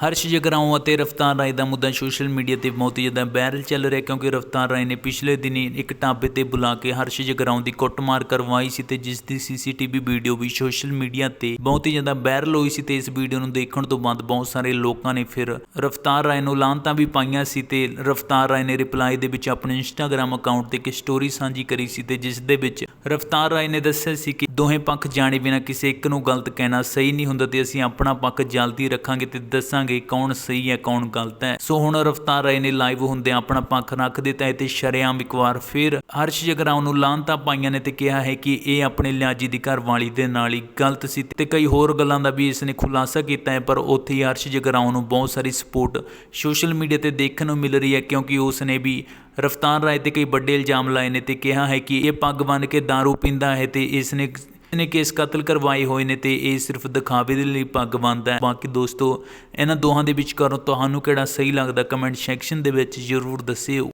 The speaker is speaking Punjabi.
ਹਰਸ਼ ਜਗਰਾਉਂ ਅਤੇ ਰਫਤਾਰ ਰਾਏ ਦਾ ਮੁੱਦਾ ਸੋਸ਼ਲ ਮੀਡੀਆ ਤੇ ਬਹੁਤ ਹੀ ਜ਼ਿਆਦਾ ਵਾਇਰਲ ਚੱਲ ਰਿਹਾ ਕਿਉਂਕਿ ਰਫਤਾਰ ਰਾਏ ਨੇ ਪਿਛਲੇ ਦਿਨੀ ਇੱਕ ਢਾਬੇ ਤੇ ਬੁਲਾ ਕੇ ਹਰਸ਼ ਜਗਰਾਉਂ ਦੀ ਕੁੱਟਮਾਰ ਕਰਵਾਈ ਸੀ ਤੇ ਜਿਸ ਦੀ ਸੀਸੀਟੀਵੀ ਵੀਡੀਓ ਵੀ ਸੋਸ਼ਲ ਮੀਡੀਆ ਤੇ ਬਹੁਤ ਹੀ ਜ਼ਿਆਦਾ ਵਾਇਰਲ ਹੋਈ ਸੀ ਤੇ ਇਸ ਵੀਡੀਓ ਨੂੰ ਦੇਖਣ ਤੋਂ ਬਾਅਦ ਬਹੁਤ ਸਾਰੇ ਲੋਕਾਂ ਨੇ ਫਿਰ ਰਫਤਾਰ ਰਾਏ ਨੂੰ ਲਾਂਤਾਂ ਵੀ ਪਾਈਆਂ ਸੀ ਤੇ ਰਫਤਾਰ ਰਾਏ ਨੇ ਰਿਪਲਾਈ ਦੇ ਵਿੱਚ ਆਪਣੇ ਇੰਸਟਾਗ੍ਰam ਅਕਾਊਂਟ ਤੇ ਇੱਕ ਸਟੋਰੀ ਸਾਂਝੀ ਕਰੀ ਸੀ ਤੇ ਜਿਸ ਦੇ ਵਿੱਚ ਰਫਤਾਰ ਰਾਏ ਨੇ ਦੱਸਿਆ ਸੀ ਕਿ ਦੋਹੇ ਪੱਖ ਜਾਣੇ ਬਿਨਾਂ ਕਿਸੇ ਇੱਕ ਨੂੰ ਗਲਤ ਕਹਿਣਾ ਸਹੀ ਨਹੀਂ ਹੁੰਦਾ ਤੇ ਅਸੀਂ ਆਪਣਾ ਪੱਖ ਜਲਦੀ ਰੱਖਾਂਗੇ ਤੇ ਦੱਸਾਂਗੇ ਕੌਣ ਸਹੀ ਹੈ, ਕੌਣ ਗਲਤ ਹੈ। ਸੋ ਹੁਣ ਰਫਤਾਰ ਰਾਏ ਨੇ ਲਾਈਵ ਹੁੰਦੇ ਆਪਣਾ ਪੱਖ ਰੱਖ ਦਿੱਤਾ ਹੈ ਤੇ ਸ਼ਰੇਆਮ ਇੱਕ ਵਾਰ ਫਿਰ ਹਰਸ਼ ਜਗਰਾਉਂ ਨੂੰ ਲਾਂਤਾਂ ਪਾਈਆਂ ਨੇ ਤੇ ਕਿਹਾ ਹੈ ਕਿ ਇਹ ਆਪਣੇ ਲਿਆਜੀ ਦੀ ਘਰਵਾਲੀ ਦੇ ਨਾਲ ਹੀ ਗਲਤ ਸੀ ਤੇ ਕਈ ਹੋਰ ਗੱਲਾਂ ਦਾ ਵੀ ਇਸ ਨੇ ਖੁਲਾਸਾ ਕੀਤਾ ਹੈ, ਪਰ ਉੱਥੇ ਹੀ ਹਰਸ਼ ਜਗਰਾਉਂ ਨੂੰ ਬਹੁਤ ਸਾਰੀ ਸਪੋਰਟ ਸੋਸ਼ਲ ਮੀਡੀਆ ਤੇ ਦੇਖਣ ਨੂੰ ਮਿਲ ਰਹੀ ਹੈ ਕਿਉਂਕਿ ਉਸ ਨੇ ਵੀ ਰਫਤਾਰ ਰਾਏ ਤੇ ਕਈ ਵੱਡੇ ਇਲਜ਼ਾਮ ਲਾਏ ਨੇ ਅਤੇ ਕਿਹਾ ਹੈ ਕਿ ਇਹ ਪੱਗ ਬੰਨ੍ਹ ਕੇ ਦਾਰੂ ਪੀਂਦਾ ਹੈ ਅਤੇ ਇਸ ਨੇ ਨੇ ਕੇਸ ਕਤਲ ਕਰਵਾਏ ਹੋਏ ਨੇ ਤੇ ਇਹ ਸਿਰਫ ਦਿਖਾਵੇ ਦੇ ਲਈ ਪੱਗ ਬੰਨਦਾ ਹੈ। ਬਾਕੀ ਦੋਸਤੋ, ਇਹਨਾਂ ਦੋਹਾਂ ਦੇ ਵਿਚਕਾਰ ਤੁਹਾਨੂੰ ਕਿਹੜਾ ਸਹੀ ਲੱਗਦਾ ਕਮੈਂਟ ਸੈਕਸ਼ਨ ਦੇ ਵਿੱਚ ਜ਼ਰੂਰ ਦੱਸਿਓ।